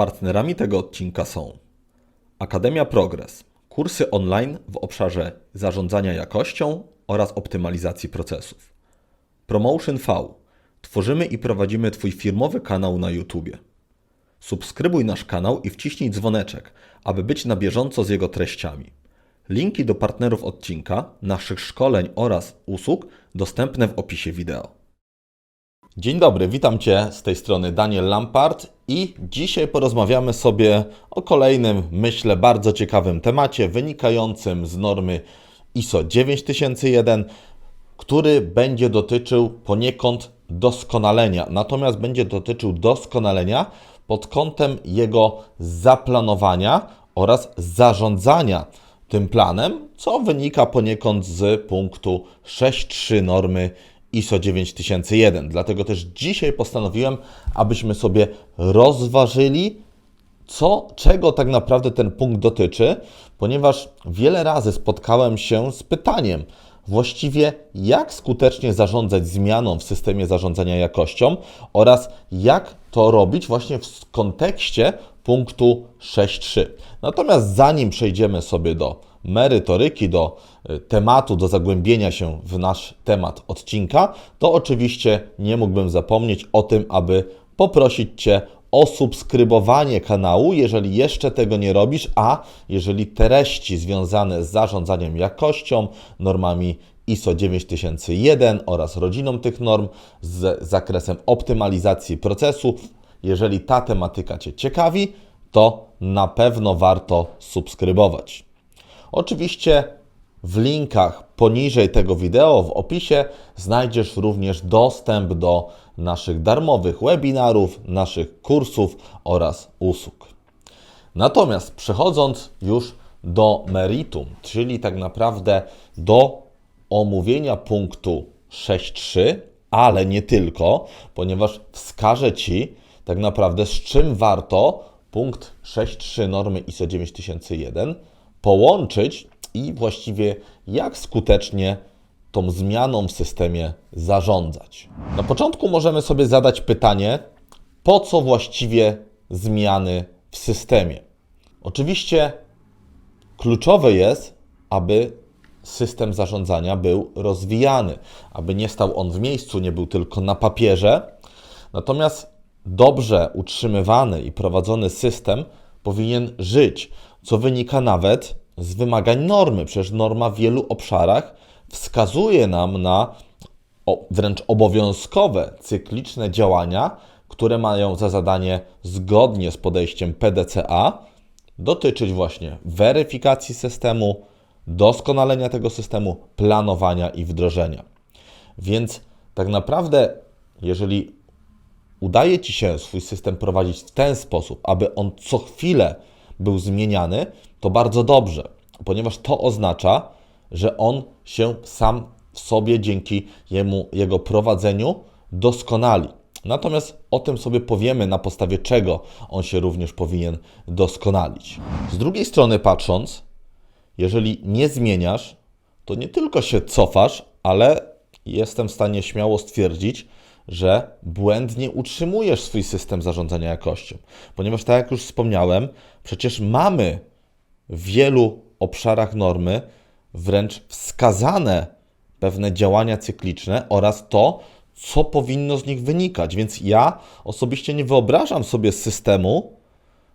Partnerami tego odcinka są Akademia Progress, kursy online w obszarze zarządzania jakością oraz optymalizacji procesów. Promotion V. Tworzymy i prowadzimy Twój firmowy kanał na YouTube. Subskrybuj nasz kanał i wciśnij dzwoneczek, aby być na bieżąco z jego treściami. Linki do partnerów odcinka, naszych szkoleń oraz usług dostępne w opisie wideo. Dzień dobry, witam Cię z tej strony Daniel Lampart i dzisiaj porozmawiamy sobie o kolejnym, myślę, bardzo ciekawym temacie wynikającym z normy ISO 9001, który będzie dotyczył poniekąd doskonalenia, natomiast będzie dotyczył doskonalenia pod kątem jego zaplanowania oraz zarządzania tym planem, co wynika poniekąd z punktu 6.3 normy ISO 9001. Dlatego też dzisiaj postanowiłem, abyśmy sobie rozważyli, co, czego tak naprawdę ten punkt dotyczy, ponieważ wiele razy spotkałem się z pytaniem, właściwie jak skutecznie zarządzać zmianą w systemie zarządzania jakością oraz jak to robić właśnie w kontekście punktu 6.3. Natomiast zanim przejdziemy sobie do merytoryki, do y, tematu, do zagłębienia się w nasz temat odcinka, to oczywiście nie mógłbym zapomnieć o tym, aby poprosić Cię o subskrybowanie kanału, jeżeli jeszcze tego nie robisz, a jeżeli treści związane z zarządzaniem jakością, normami ISO 9001 oraz rodziną tych norm z zakresem optymalizacji procesów, jeżeli ta tematyka Cię ciekawi, to na pewno warto subskrybować. Oczywiście w linkach poniżej tego wideo, w opisie, znajdziesz również dostęp do naszych darmowych webinarów, naszych kursów oraz usług. Natomiast przechodząc już do meritum, czyli tak naprawdę do omówienia punktu 6.3, ale nie tylko, ponieważ wskażę Ci tak naprawdę z czym warto punkt 6.3 normy ISO 9001 połączyć i właściwie jak skutecznie tą zmianą w systemie zarządzać. Na początku możemy sobie zadać pytanie, po co właściwie zmiany w systemie? Oczywiście kluczowe jest, aby system zarządzania był rozwijany, aby nie stał on w miejscu, nie był tylko na papierze. Natomiast dobrze utrzymywany i prowadzony system powinien żyć, co wynika nawet z wymagań normy. Przecież norma w wielu obszarach wskazuje nam na wręcz obowiązkowe, cykliczne działania, które mają za zadanie zgodnie z podejściem PDCA dotyczyć właśnie weryfikacji systemu, doskonalenia tego systemu, planowania i wdrożenia. Więc tak naprawdę, jeżeli udaje Ci się swój system prowadzić w ten sposób, aby on co chwilę był zmieniany, to bardzo dobrze, ponieważ to oznacza, że on się sam w sobie dzięki jemu, jego prowadzeniu doskonali. Natomiast o tym sobie powiemy, na podstawie czego on się również powinien doskonalić. Z drugiej strony patrząc, jeżeli nie zmieniasz, to nie tylko się cofasz, ale jestem w stanie śmiało stwierdzić, że błędnie utrzymujesz swój system zarządzania jakością. Ponieważ, tak jak już wspomniałem, przecież mamy w wielu obszarach normy wręcz wskazane pewne działania cykliczne oraz to, co powinno z nich wynikać. Więc ja osobiście nie wyobrażam sobie systemu,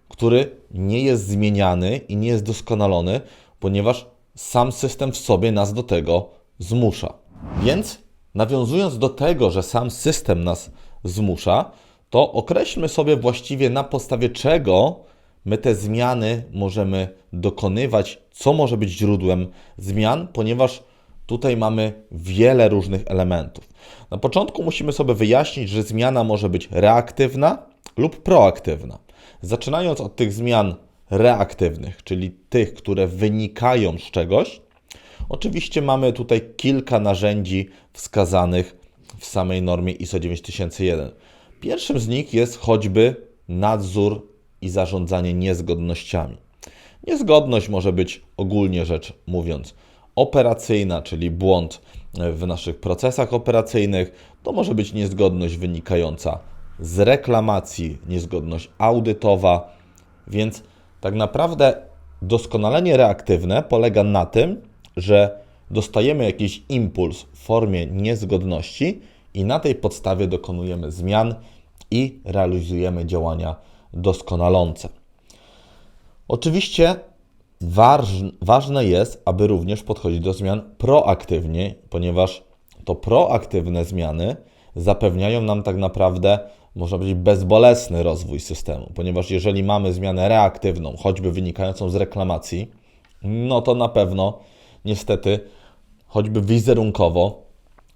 który nie jest zmieniany i nie jest doskonalony, ponieważ sam system w sobie nas do tego zmusza. Więc nawiązując do tego, że sam system nas zmusza, to określmy sobie właściwie na podstawie czego my te zmiany możemy dokonywać, co może być źródłem zmian, ponieważ tutaj mamy wiele różnych elementów. Na początku musimy sobie wyjaśnić, że zmiana może być reaktywna lub proaktywna. Zaczynając od tych zmian reaktywnych, czyli tych, które wynikają z czegoś, oczywiście mamy tutaj kilka narzędzi wskazanych w samej normie ISO 9001. Pierwszym z nich jest choćby nadzór i zarządzanie niezgodnościami. Niezgodność może być ogólnie rzecz mówiąc operacyjna, czyli błąd w naszych procesach operacyjnych. To może być niezgodność wynikająca z reklamacji, niezgodność audytowa, Więc tak naprawdę doskonalenie reaktywne polega na tym, że dostajemy jakiś impuls w formie niezgodności i na tej podstawie dokonujemy zmian i realizujemy działania doskonalące. Oczywiście ważne jest, aby również podchodzić do zmian proaktywnie, ponieważ to proaktywne zmiany zapewniają nam tak naprawdę, można powiedzieć, bezbolesny rozwój systemu, ponieważ jeżeli mamy zmianę reaktywną, choćby wynikającą z reklamacji, no to na pewno niestety, choćby wizerunkowo,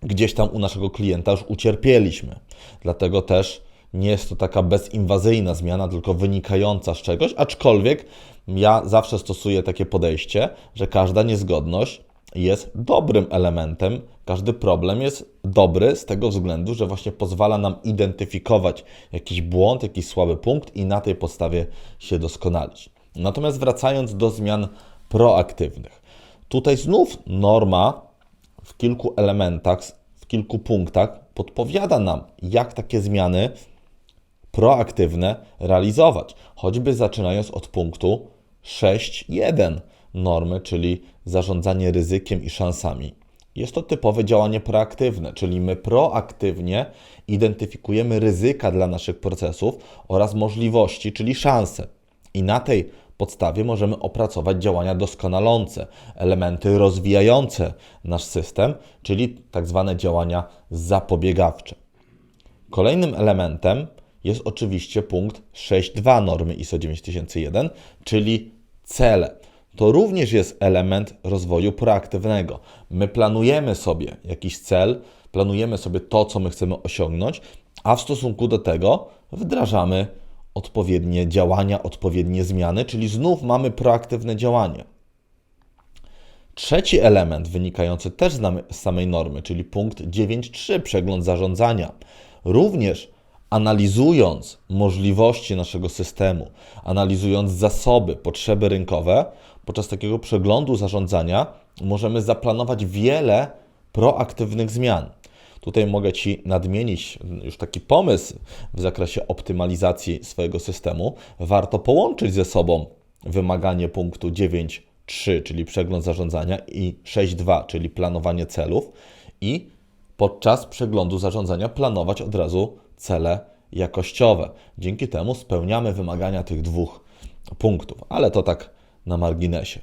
gdzieś tam u naszego klienta już ucierpieliśmy. Dlatego też nie jest to taka bezinwazyjna zmiana, tylko wynikająca z czegoś, aczkolwiek ja zawsze stosuję takie podejście, że każda niezgodność jest dobrym elementem, każdy problem jest dobry z tego względu, że właśnie pozwala nam identyfikować jakiś błąd, jakiś słaby punkt i na tej podstawie się doskonalić. Natomiast wracając do zmian proaktywnych, tutaj znów norma w kilku elementach, w kilku punktach podpowiada nam, jak takie zmiany proaktywne realizować, choćby zaczynając od punktu 6.1 normy, czyli zarządzanie ryzykiem i szansami. Jest to typowe działanie proaktywne, czyli my proaktywnie identyfikujemy ryzyka dla naszych procesów oraz możliwości, czyli szanse. I na tej podstawie możemy opracować działania doskonalące, elementy rozwijające nasz system, czyli tak zwane działania zapobiegawcze. Kolejnym elementem jest oczywiście punkt 6.2 normy ISO 9001, czyli cele. To również jest element rozwoju proaktywnego. My planujemy sobie jakiś cel, planujemy sobie to, co my chcemy osiągnąć, a w stosunku do tego wdrażamy odpowiednie działania, odpowiednie zmiany, czyli znów mamy proaktywne działanie. Trzeci element wynikający też z samej normy, czyli punkt 9.3 przegląd zarządzania. Również analizując możliwości naszego systemu, analizując zasoby, potrzeby rynkowe, podczas takiego przeglądu zarządzania możemy zaplanować wiele proaktywnych zmian. Tutaj mogę Ci nadmienić już taki pomysł w zakresie optymalizacji swojego systemu. Warto połączyć ze sobą wymaganie punktu 9.3, czyli przegląd zarządzania, i 6.2, czyli planowanie celów, i podczas przeglądu zarządzania planować od razu cele jakościowe. Dzięki temu spełniamy wymagania tych dwóch punktów, ale to tak na marginesie.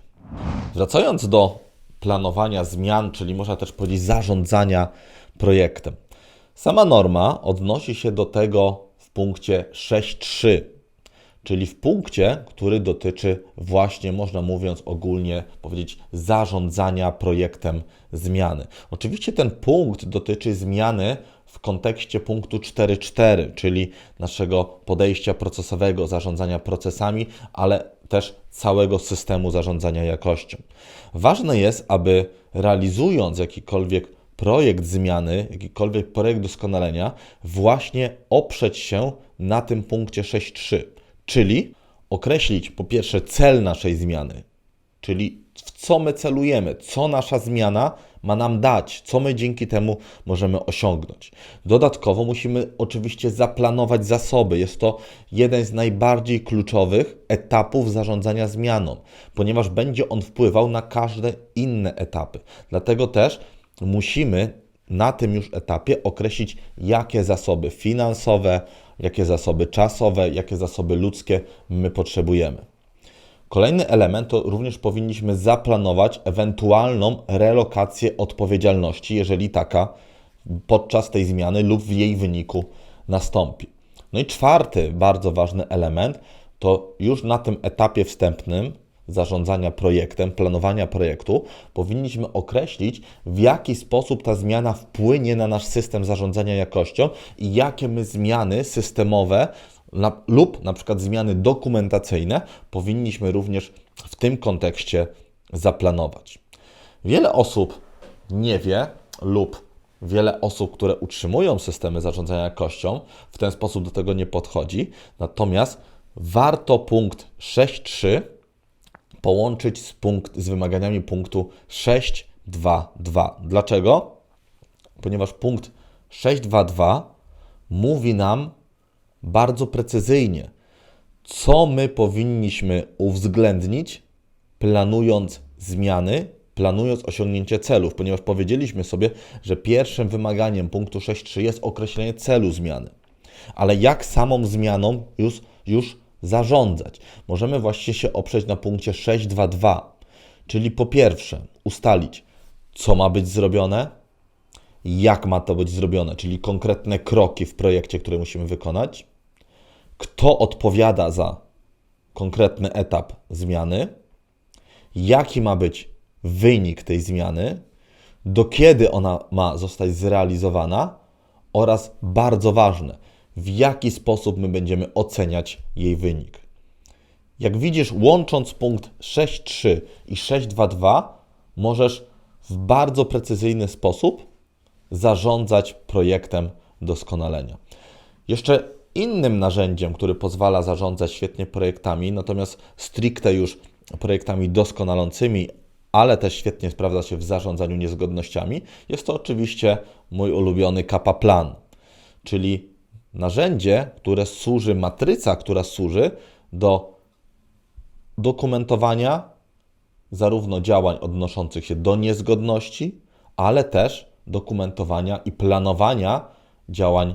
Wracając do planowania zmian, czyli można też powiedzieć zarządzania projektem. Sama norma odnosi się do tego w punkcie 6.3, czyli w punkcie, który dotyczy właśnie, można mówiąc ogólnie powiedzieć, zarządzania projektem zmiany. Oczywiście ten punkt dotyczy zmiany w kontekście punktu 4.4, czyli naszego podejścia procesowego, zarządzania procesami, ale też całego systemu zarządzania jakością. Ważne jest, aby realizując jakikolwiek projekt zmiany, jakikolwiek projekt doskonalenia, właśnie oprzeć się na tym punkcie 6.3, czyli określić po pierwsze cel naszej zmiany, czyli w co my celujemy, co nasza zmiana ma nam dać, co my dzięki temu możemy osiągnąć. Dodatkowo musimy oczywiście zaplanować zasoby. Jest to jeden z najbardziej kluczowych etapów zarządzania zmianą, ponieważ będzie on wpływał na każde inne etapy. Dlatego też musimy na tym już etapie określić, jakie zasoby finansowe, jakie zasoby czasowe, jakie zasoby ludzkie my potrzebujemy. Kolejny element to również powinniśmy zaplanować ewentualną relokację odpowiedzialności, jeżeli taka podczas tej zmiany lub w jej wyniku nastąpi. No i czwarty bardzo ważny element to już na tym etapie wstępnym zarządzania projektem, planowania projektu, powinniśmy określić, w jaki sposób ta zmiana wpłynie na nasz system zarządzania jakością i jakie my zmiany systemowe lub na przykład zmiany dokumentacyjne powinniśmy również w tym kontekście zaplanować. Wiele osób nie wie lub wiele osób, które utrzymują systemy zarządzania jakością, w ten sposób do tego nie podchodzi. Natomiast warto punkt 6.3 połączyć z, punkt, z wymaganiami punktu 6.2.2. Dlaczego? Ponieważ punkt 6.2.2 mówi nam bardzo precyzyjnie, co my powinniśmy uwzględnić, planując zmiany, planując osiągnięcie celów, ponieważ powiedzieliśmy sobie, że pierwszym wymaganiem punktu 6.3 jest określenie celu zmiany. Ale jak samą zmianą już, już zarządzać? Możemy właściwie się oprzeć na punkcie 6.2.2, czyli po pierwsze ustalić, co ma być zrobione, jak ma to być zrobione, czyli konkretne kroki w projekcie, które musimy wykonać, kto odpowiada za konkretny etap zmiany, jaki ma być wynik tej zmiany, do kiedy ona ma zostać zrealizowana oraz bardzo ważne, w jaki sposób my będziemy oceniać jej wynik. Jak widzisz, łącząc punkt 6.3 i 6.2.2, możesz w bardzo precyzyjny sposób zarządzać projektem doskonalenia. Jeszcze innym narzędziem, który pozwala zarządzać świetnie projektami, natomiast stricte już projektami doskonalącymi, ale też świetnie sprawdza się w zarządzaniu niezgodnościami, jest to oczywiście mój ulubiony Kappa Plan, czyli narzędzie, które służy, matryca, która służy do dokumentowania zarówno działań odnoszących się do niezgodności, ale też dokumentowania i planowania działań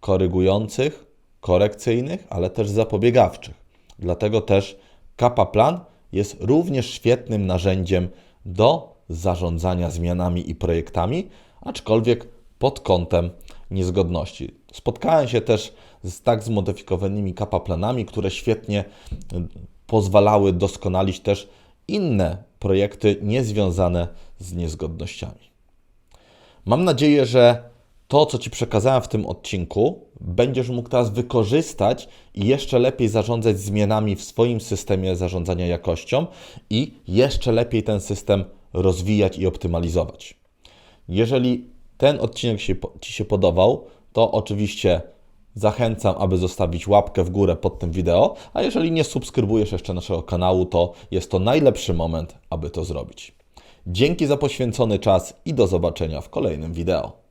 korygujących, korekcyjnych, ale też zapobiegawczych. Dlatego też Kappa Plan jest również świetnym narzędziem do zarządzania zmianami i projektami, aczkolwiek pod kątem niezgodności. Spotkałem się też z tak zmodyfikowanymi Kappa Planami, które świetnie y, pozwalały doskonalić też inne projekty niezwiązane z niezgodnościami. Mam nadzieję, że to, co Ci przekazałem w tym odcinku, będziesz mógł teraz wykorzystać i jeszcze lepiej zarządzać zmianami w swoim systemie zarządzania jakością i jeszcze lepiej ten system rozwijać i optymalizować. Jeżeli ten odcinek się, Ci się podobał, to oczywiście zachęcam, aby zostawić łapkę w górę pod tym wideo, a jeżeli nie subskrybujesz jeszcze naszego kanału, to jest to najlepszy moment, aby to zrobić. Dzięki za poświęcony czas i do zobaczenia w kolejnym wideo.